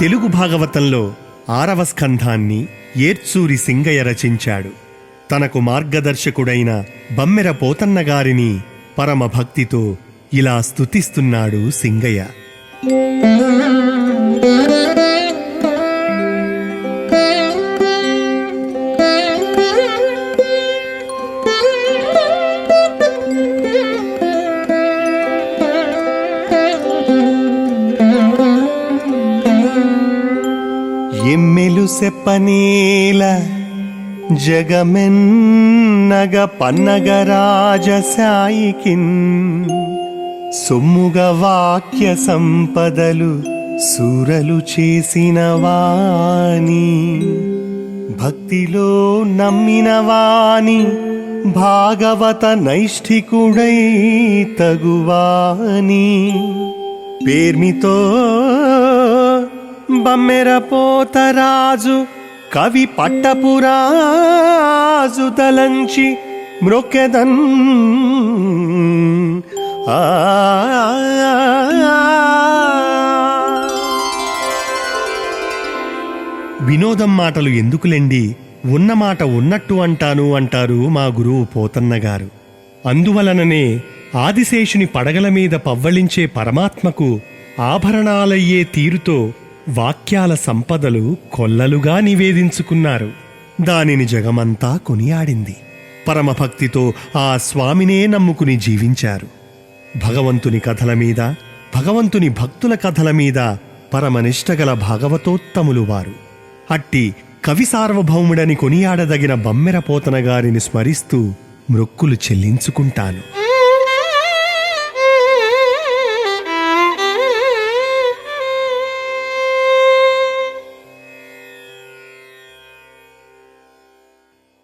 తెలుగు భాగవతంలో ఆరవ స్కంధాన్ని ఏర్చూరి సింగయ్య రచించాడు. తనకు మార్గదర్శకుడైన బమ్మెర పోతన్న గారిని పరమ భక్తితో ఇలా స్తుతిస్తున్నాడు సింగయ్య. ఎమ్మెలు సెప్పనేల జగమెన్నగ పన్నగరాజ సాయికిన్ సొమ్ముగ వాక్య సంపదలు సూరలు చేసిన వాణి. భక్తిలో నమ్మిన వాణి భాగవత నైష్ఠికుడై తగువాని. పేర్మితో బమ్మెర పోతరాజు కవి పట్టపురాజు తలంచి మ్రొకెదన్ ఆ. వినోదం మాటలు ఎందుకులెండి? ఉన్న మాట ఉన్నట్టు అంటాను అంటారు మా గురువు పోతన్న గారు. అందువలననే ఆదిశేషుని పడగల మీద పవ్వళించే పరమాత్మకు ఆభరణాలయ్యే తీరుతో వాక్యాల సంపదలు కొల్లలుగా నివేదించుకున్నారు. దానిని జగమంతా కొనియాడింది. పరమభక్తితో ఆ స్వామినే నమ్ముకుని జీవించారు. భగవంతుని కథల మీద భగవంతుని భక్తుల కథల మీద పరమనిష్టగల భాగవతోత్తములు వారు. అట్టి కవి సార్వభౌముడని కొనియాడదగిన బమ్మెర పోతన గారిని స్మరిస్తూ మృక్కులు చెల్లించుకుంటాను.